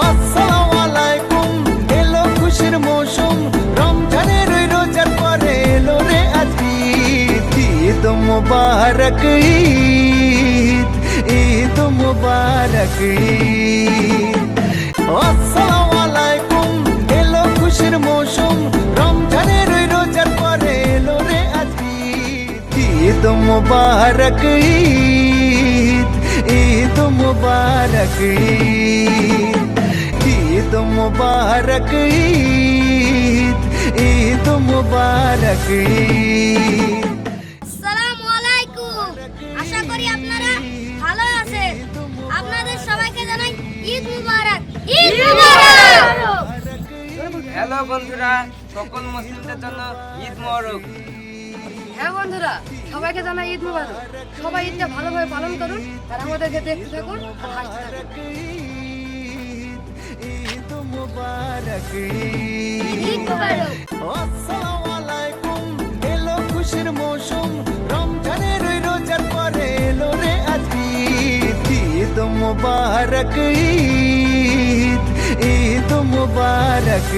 আসসালামু আলাইকুম মুবারক, ঈদ। ঈদ মুবারক, ঈদ। আসসালামু আলাইকুম এলো খুশির মৌসুম। রমজানের ওই রোজার পরে এলো রে ঈদ মুবারক, ঈদ। ঈদ মুবারক, ঈদ। মুবারক ঈদ ঈদ মুবারক ঈদ আসসালামু আলাইকুম। আশা করি আপনারা ভালো আছেন। আপনাদের সবাইকে জানাই ঈদ মুবারক। ঈদ মুবারক! হ্যালো বন্ধুরা সকল মুসলিমদের জন্য ঈদ মোবারক। হ্যাঁ বন্ধুরা সবাইকে জানাই ঈদ মুবারক। সবাই ঈদটা ভালোভাবে পালন করুন আর আমাদেরকে দেখতে থাকুন আর হাসতে থাকুন। মুবারক ঈদ আসসালামু আলাইকুম এলো খুশির মৌসুম রমজানের রোজার পরে এলো রে আজ ঈদ মুবারক ঈদ ঈদ মুবারক